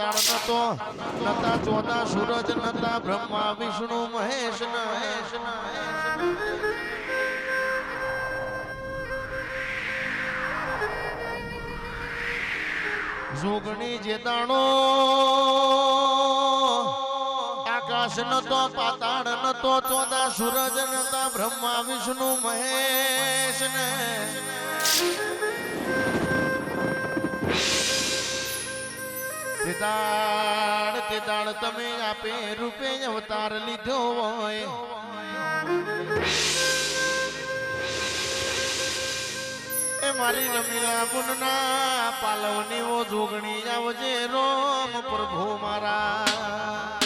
તાળ નતો નતા ચોદા સૂરજ, નતા બ્રહ્મા, વિષ્ણુ, મહેશ મહેશ જોગણી જેતાણો, આકાશ નતો, પાતાળ નતો ચોદા સૂરજ, નતા બ્રહ્મા, વિષ્ણુ, મહેશ ને તે દાળ તે દાળ તમે આપે રૂપે અવતાર લીધો હોય. એ મારી રમીલા મુનના પાલવની ઓ જોગણી આવજે રોમ પ્રભુ મારા.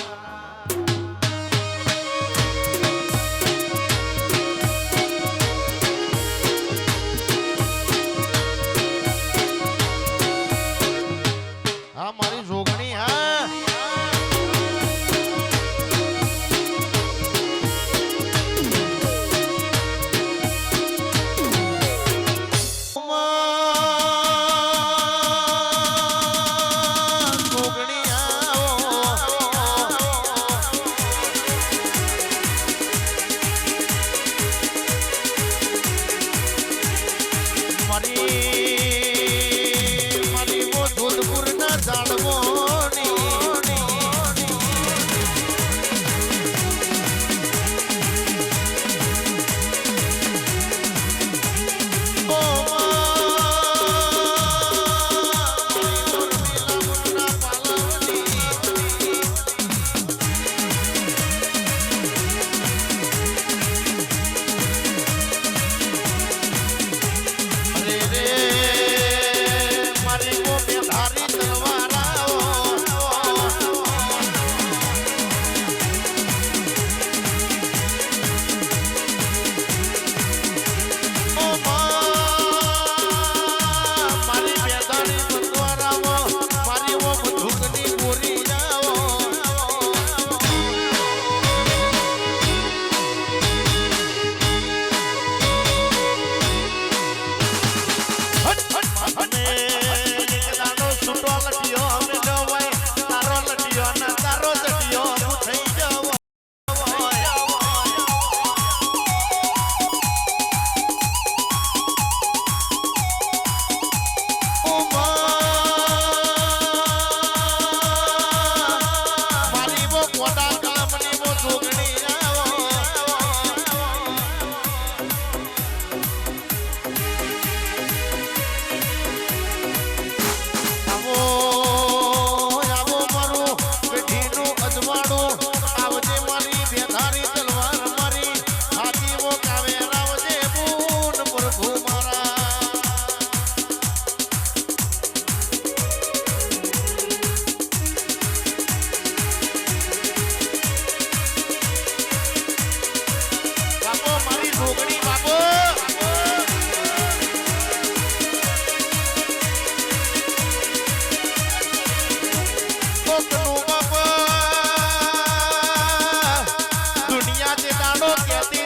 Yeah.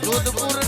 દૂધપુર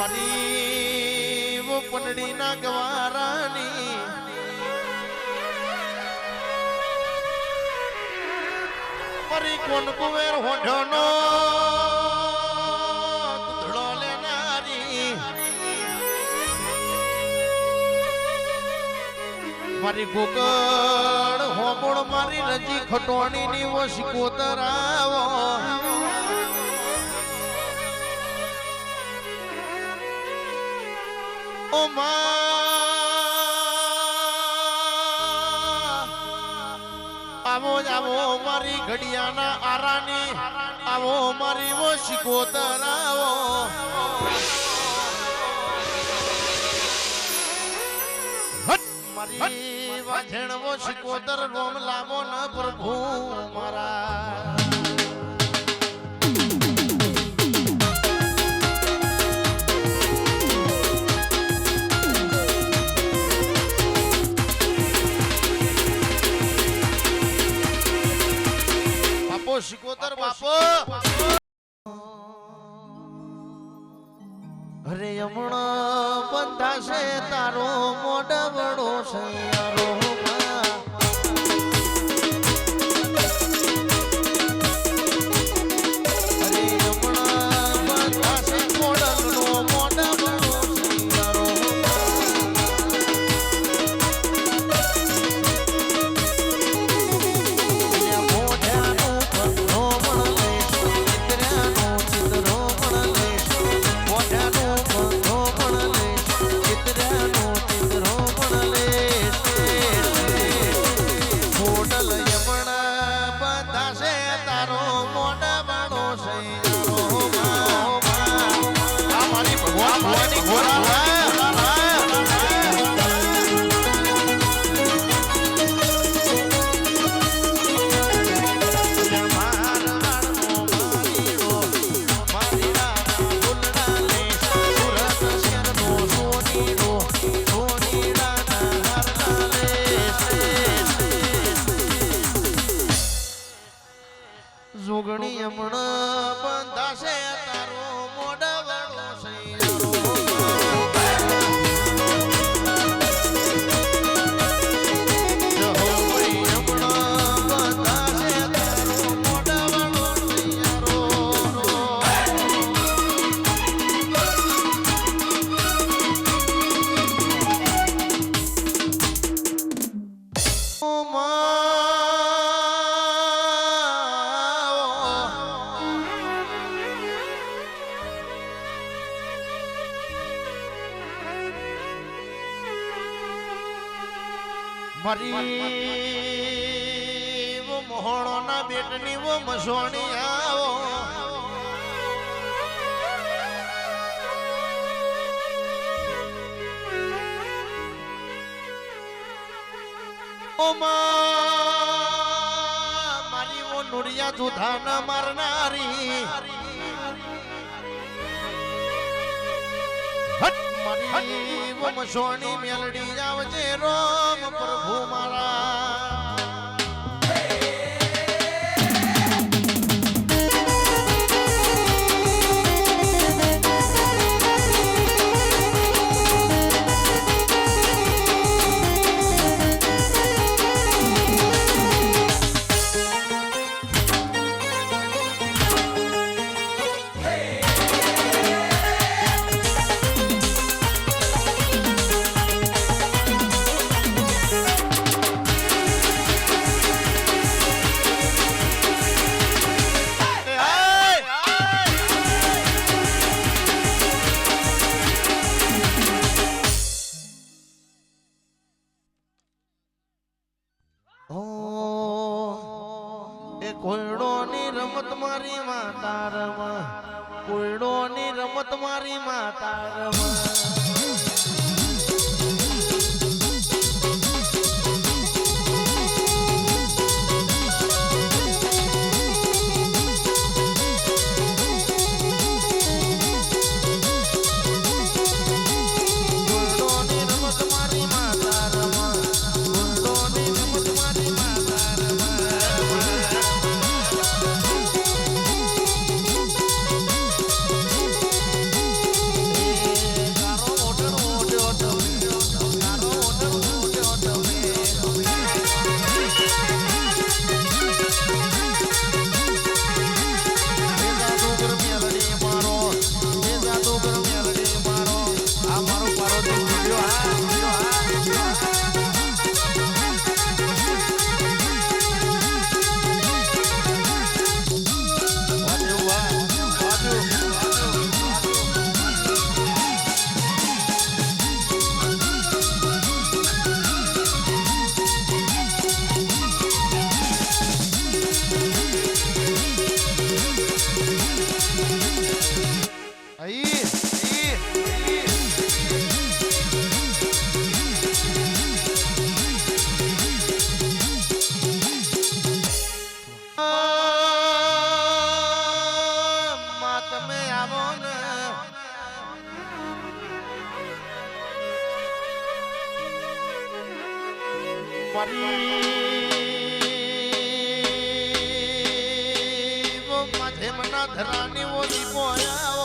ફરી ઉપનડી ના ગવારાની. ફરી કોણ કુવેર હોઢનો ધૂળો લેનારી. ફરી ગોકળ હોબળ મારી નજીક ખટોણી ની વશ કોતરાવો ઓ આવો આવો મારી ઘડિયાના આરાની. આવો મારી વો શિકોતર આવો મારી વાજણ વો શિકોતર રોમ લાવો ન પ્રભુ મારા. બાપો શિકોતર બાપો. અરે હમણાં બંધાશે તારો મોઢા વડો છે યારો ફરી મોહણો ના બેટની વો મસોણી વમસોણી મેલડી આવજે રોમ પ્રભુ મારા. કોયડો ની રમત મારી માતા રમા કોયડો રમત મારી માતા રમા ni keep on.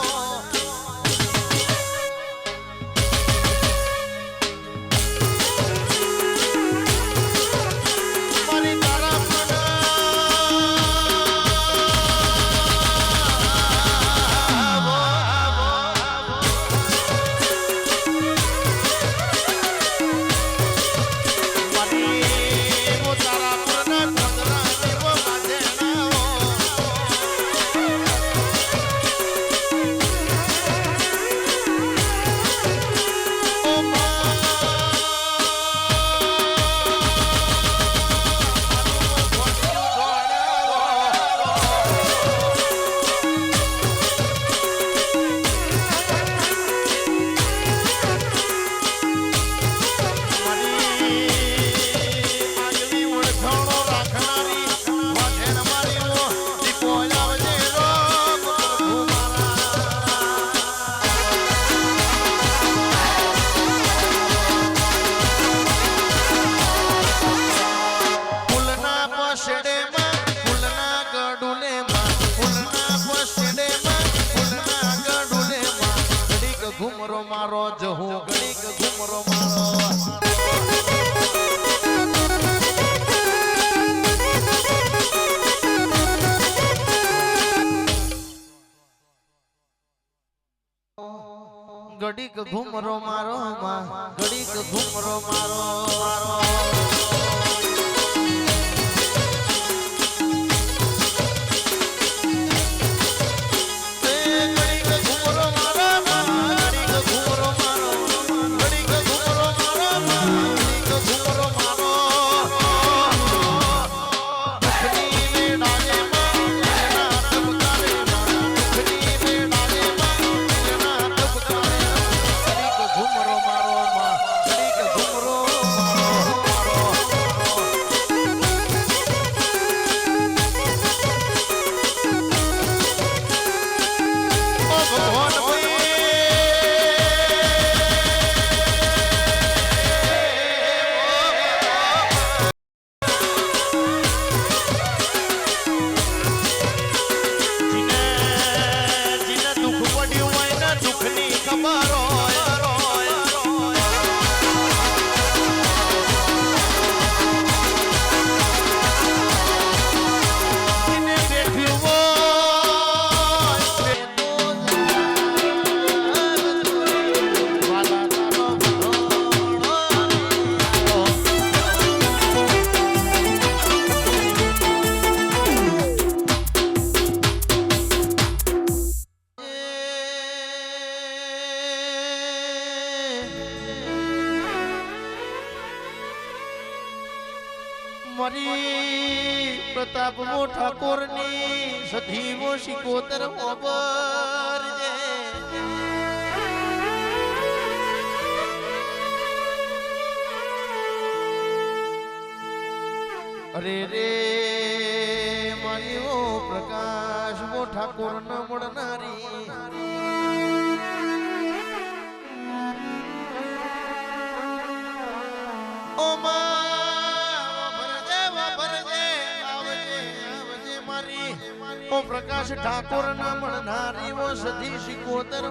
પ્રકાશ ઠાકોર ના મળનારી વો સધી શિકોતર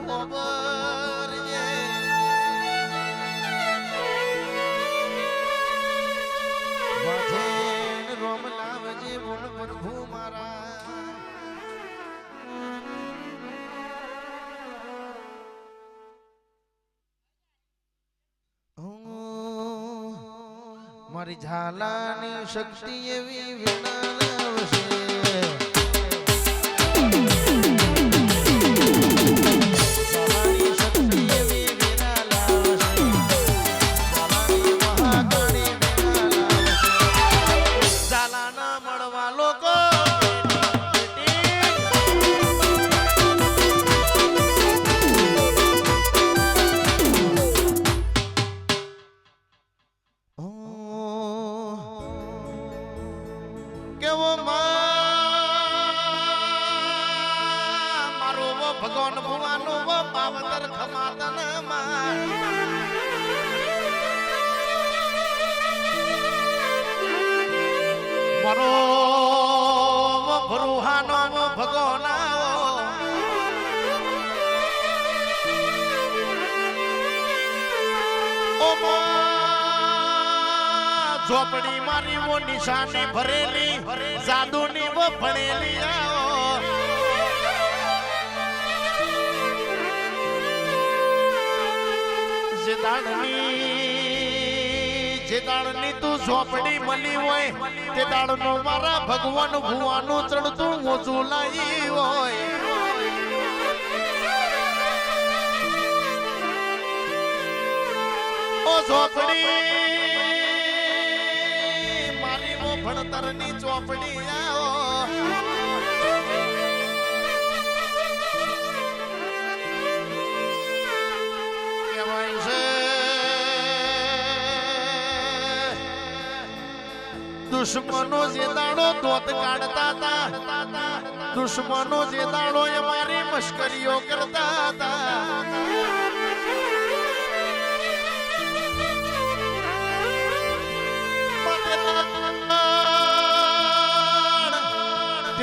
ખબર રોમ મારા. મારી ઝાલાની શક્તિ એવી વિના નિશાની ભરેલી, જાદુની વફણેલી આવો. દાડની જે તું ઝોપડી મળી હોય તે દાડનો મારા ભગવાન ભુવાનું ચડતું ઓછું લાવી હોય. ઓ ઝોપડી વણતરની ચોપડી કહેવાય છે, દુશ્મનો જે દાડો ધોત કાઢતા હતા, દુશ્મનો જે દાડો એ મારી મશ્કરીઓ કરતા હતા.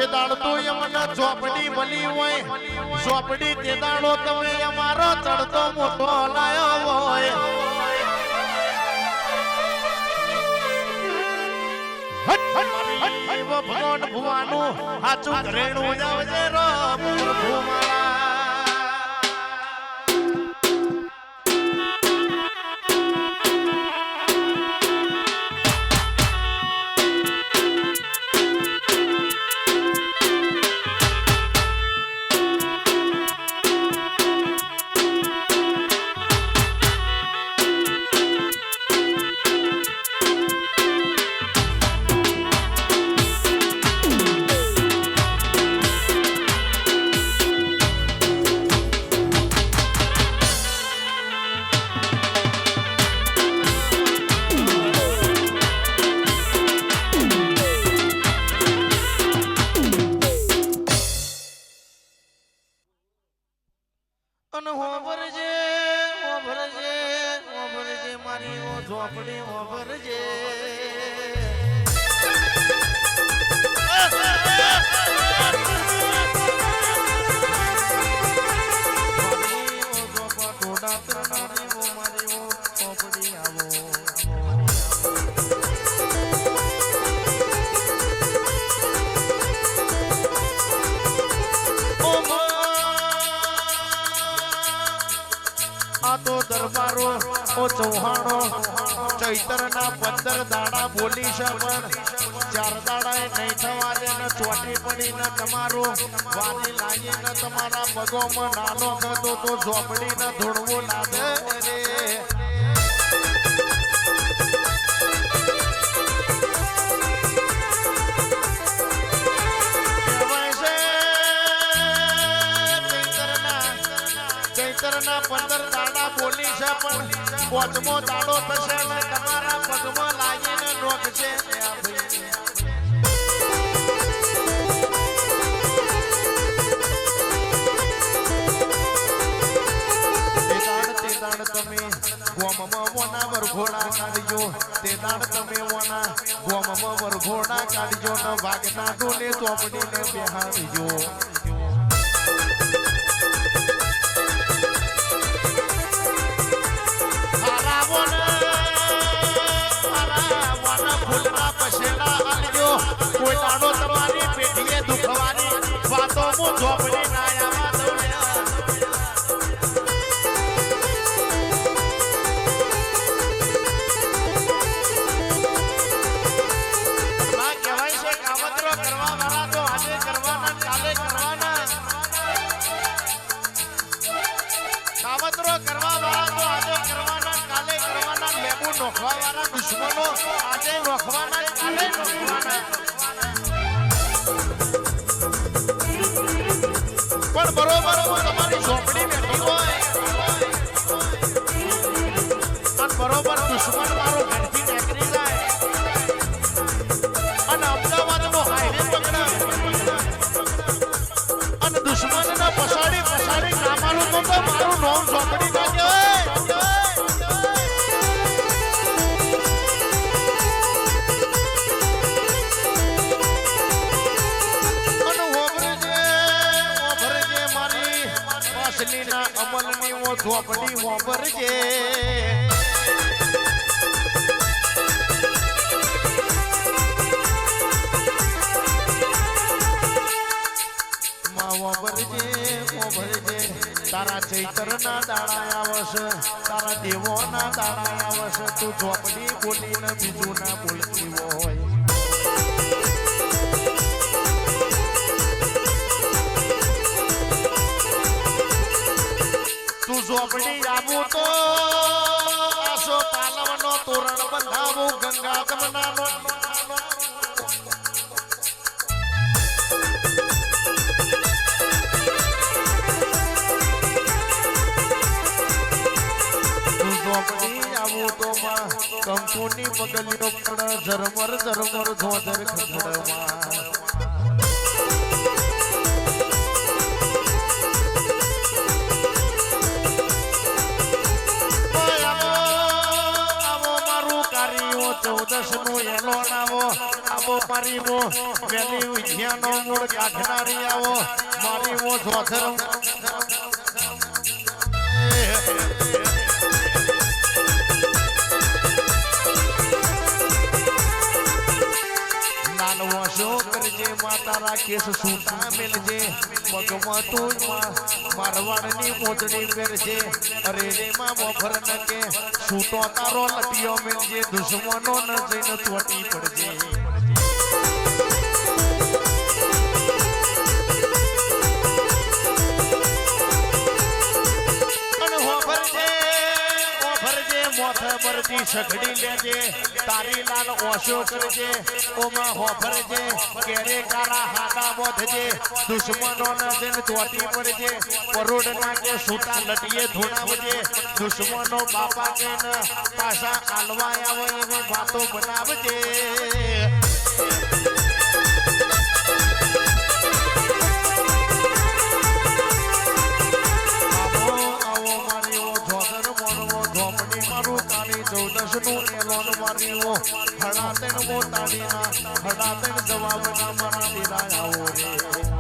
જે દાડ યમના ચોપડી મળી હોય. ચોપડી તે દાડો તમે અમારો ચડતો મોટો લાયો હોય. ભગવાન ભુવાનું સાચું ઘરેણું જાવજે રામ ભુમારા અને હોભરજે? હોભરજે હોભરજે. મારી ઓ ઝોપડી હોભરજે. દરબારો ઓ ચૌહાણો ચૈતર ના પંદર દાડા બોલી છે પણ ચાર દાડા એ નહીં થવા દે ને ચોટી પડી, ને તમારો વાલી લાગી ને તમારા પગોમાં નાનો થતો તો ઝોપડી ને ધોળવો લાગે રે. ચૈતરના ચૈતરના પંદર દાડા છે પણ પાંચમો દાડો થશે ને તમારા પગમાં લાગીને તે તમે ગોમમાં વોના વરઘોડા કાઢજો તે દાડ તમે વોના ગોમમાં વરઘોડા કાઢજો ને વાગના ડોલે ચોપડીને પછેડા આલજો. કોઈ દાડો તમારી પેટીએ દુખવાની માં વાપરજે, વાપરજે. તારા ચૈતર ના દાડા આવશે તારા દેવો ના દાડા આવશે તું ઝોપડી બોલીને બીજું ના બોલતી માં કંકુની પગલીઓ પણ ઝરમર ઝરમર ધોધર ખંડમાં ચૌદસનું એલો નાવો, આવો મારી મો વેલી વિદ્યાનો મૂળ ગાંઠનારી આવો મારી મો ધોધર નાનવો છોકરો કરજે માતા કેસ સૂટા મેલજે, પગમાં તું માં મારવાડની મોજડી પહેરશે. અરે રે માં મોફર ન કે સૂટો તારો લટિયો મેલજે દુશ્મનો ન જઈને ચોટી પડજે. બરતી સઘડી લેજે, તારી લાલ ઓશો કરજે ઓમાં હોભરજે કેરે કારા હાડા બોધજે દુશ્મનો ન જન ચોટી પડજે પરોડ ના કે સૂતા લટીએ ધોણાવજે, દુશ્મનો બાપા કે ન આલવા આવે એવી વાતો બનાવજે. ચૌદશનું એલોન મારી ઓ હડાતેન મો તાડીના હડાતેન જવાબ ના મારા આવો રે